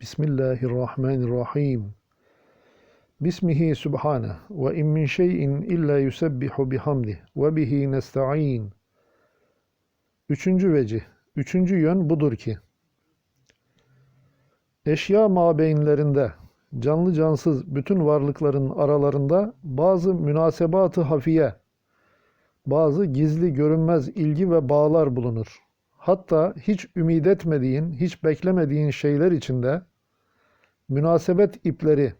Bismillahirrahmanirrahim. Bismihi subhaneh ve in min şeyin illa yusebbihu bihamdih ve bihi nesta'in. Üçüncü vecih, üçüncü yön budur ki, eşya mabeynlerinde, canlı cansız bütün varlıkların aralarında bazı münasebatı hafiye, bazı gizli görünmez ilgi ve bağlar bulunur. Hatta hiç ümit etmediğin, hiç beklemediğin şeyler içinde münasebet ipleri,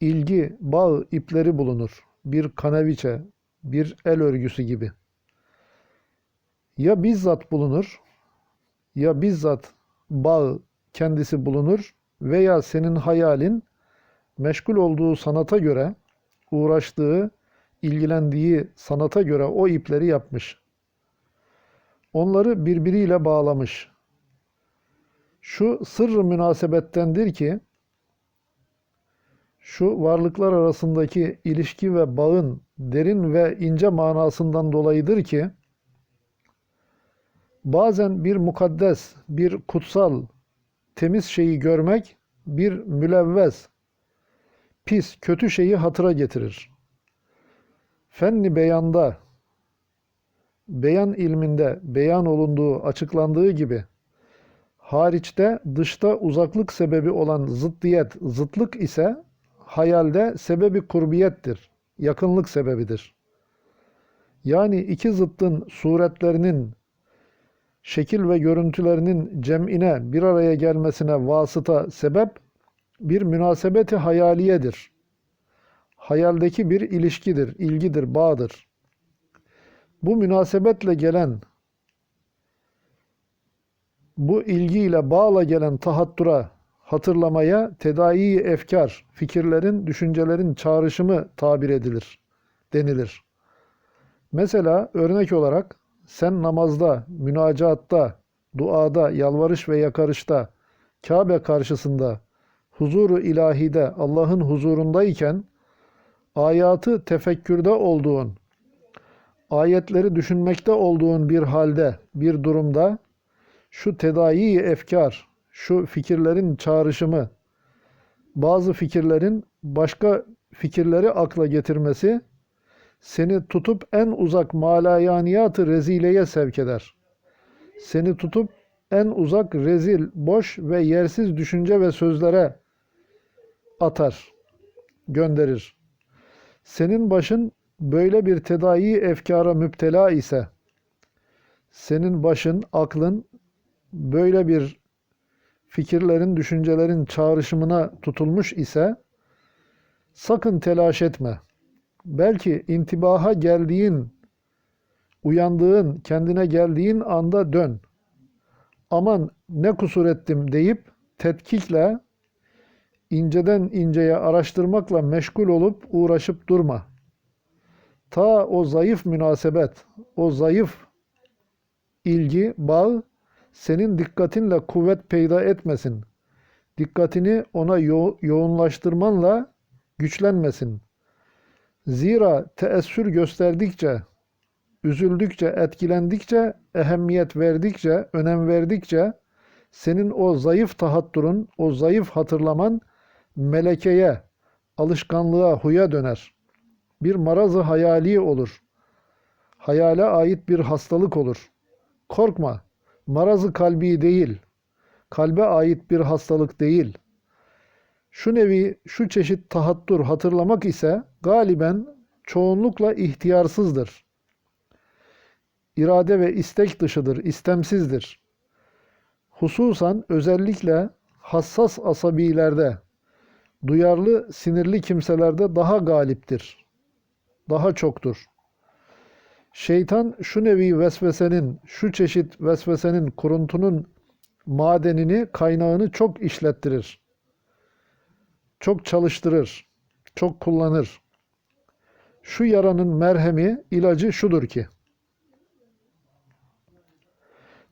ilgi, bağ ipleri bulunur. Bir kanaviçe, bir el örgüsü gibi. Ya bizzat bulunur, ya bizzat bağ kendisi bulunur veya senin hayalin meşgul olduğu sanata göre, uğraştığı, ilgilendiği sanata göre o ipleri yapmış. Onları birbiriyle bağlamış. Şu sırrı münasebettendir ki, şu varlıklar arasındaki ilişki ve bağın derin ve ince manasından dolayıdır ki, bazen bir mukaddes, bir kutsal, temiz şeyi görmek, bir mülevvez, pis, kötü şeyi hatıra getirir. Fenni beyanda, beyan ilminde beyan olunduğu, açıklandığı gibi, hariçte dışta uzaklık sebebi olan zıddiyet, zıtlık ise hayalde sebebi kurbiyettir, yakınlık sebebidir. Yani iki zıttın suretlerinin, şekil ve görüntülerinin cem'ine bir araya gelmesine vasıta sebep bir münasebeti hayaliyedir. Hayaldeki bir ilişkidir, ilgidir, bağdır. Bu münasebetle gelen, bu ilgiyle bağla gelen tahattura, hatırlamaya tedai efkar, fikirlerin, düşüncelerin çağrışımı tabir edilir, denilir. Mesela örnek olarak sen namazda, münacatta, duada, yalvarış ve yakarışta, Kabe karşısında, huzuru ilahide, Allah'ın huzurundayken, ayatı tefekkürde olduğun, ayetleri düşünmekte olduğun bir halde, bir durumda, şu tedai efkar, şu fikirlerin çağrışımı, bazı fikirlerin başka fikirleri akla getirmesi, seni tutup en uzak malayaniyatı rezileye sevk eder. Seni tutup en uzak rezil, boş ve yersiz düşünce ve sözlere atar, gönderir. Senin başın böyle bir tedai efkara müptela ise, senin başın, aklın böyle bir fikirlerin, düşüncelerin çağrışımına tutulmuş ise, sakın telaş etme. Belki intibaha geldiğin, uyandığın, kendine geldiğin anda dön. Aman ne kusur ettim deyip tetkikle, inceden inceye araştırmakla meşgul olup uğraşıp durma. Ta o zayıf münasebet, o zayıf ilgi, bağ senin dikkatinle kuvvet peyda etmesin. Dikkatini ona yo yoğunlaştırmanla güçlenmesin. Zira teessür gösterdikçe, üzüldükçe, etkilendikçe, ehemmiyet verdikçe, önem verdikçe senin o zayıf tahatturun, o zayıf hatırlaman melekeye, alışkanlığa, huya döner. Bir marazı hayali olur. Hayale ait bir hastalık olur. Korkma, marazı kalbi değil, kalbe ait bir hastalık değil. Şu nevi, şu çeşit tahattur hatırlamak ise galiben çoğunlukla ihtiyarsızdır. İrade ve istek dışıdır, istemsizdir. Hususan özellikle hassas asabilerde, duyarlı, sinirli kimselerde daha galiptir. Daha çoktur. Şeytan şu nevi vesvesenin, şu çeşit vesvesenin kuruntunun madenini, kaynağını çok işlettirir. Çok çalıştırır, çok kullanır. Şu yaranın merhemi, ilacı şudur ki,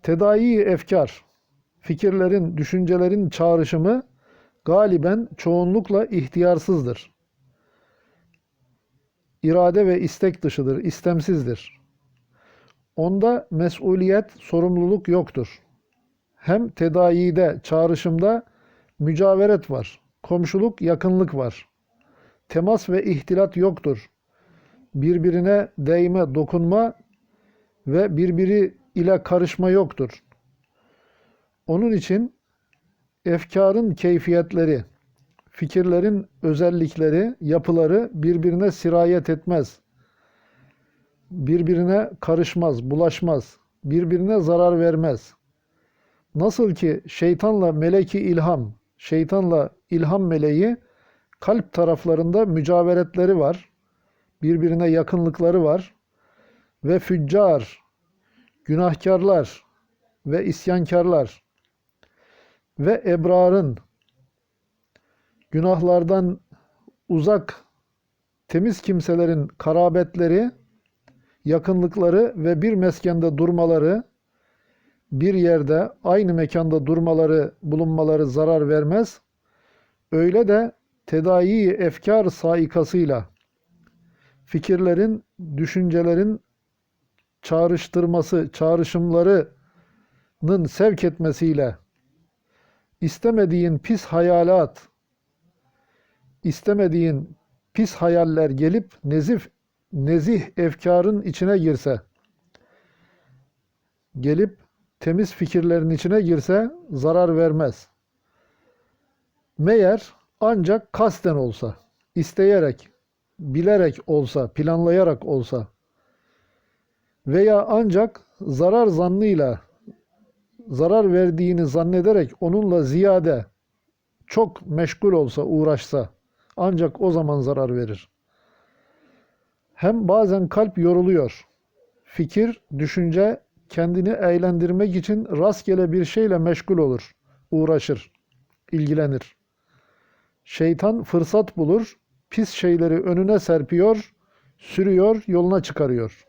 tedai efkar, fikirlerin, düşüncelerin çağrışımı galiben çoğunlukla ihtiyarsızdır. İrade ve istek dışıdır, istemsizdir. Onda mesuliyet, sorumluluk yoktur. Hem tedaide, çağrışımda mücaveret var. Komşuluk, yakınlık var. Temas ve ihtilat yoktur. Birbirine değme, dokunma ve birbiri ile karışma yoktur. Onun için efkarın keyfiyetleri, fikirlerin özellikleri, yapıları birbirine sirayet etmez. Birbirine karışmaz, bulaşmaz. Birbirine zarar vermez. Nasıl ki şeytanla meleki ilham, şeytanla ilham meleği kalp taraflarında mücaveretleri var. Birbirine yakınlıkları var. Ve füccar, günahkarlar ve isyankarlar ve ebrarın günahlardan uzak temiz kimselerin karabetleri, yakınlıkları ve bir meskende durmaları, bir yerde aynı mekanda durmaları, bulunmaları zarar vermez. Öyle de tedayi efkar saikasıyla fikirlerin, düşüncelerin çağrıştırması, çağrışımlarının sevk etmesiyle istemediğin pis hayalat, istemediğin pis hayaller gelip nezif, nezih efkarın içine girse, gelip temiz fikirlerin içine girse zarar vermez. Meğer ancak kasten olsa, isteyerek, bilerek olsa, planlayarak olsa veya ancak zarar zannıyla zarar verdiğini zannederek onunla ziyade çok meşgul olsa, uğraşsa ancak o zaman zarar verir. Hem bazen kalp yoruluyor. Fikir, düşünce kendini eğlendirmek için rastgele bir şeyle meşgul olur, uğraşır, ilgilenir. Şeytan fırsat bulur, pis şeyleri önüne serpiyor, sürüyor, yoluna çıkarıyor.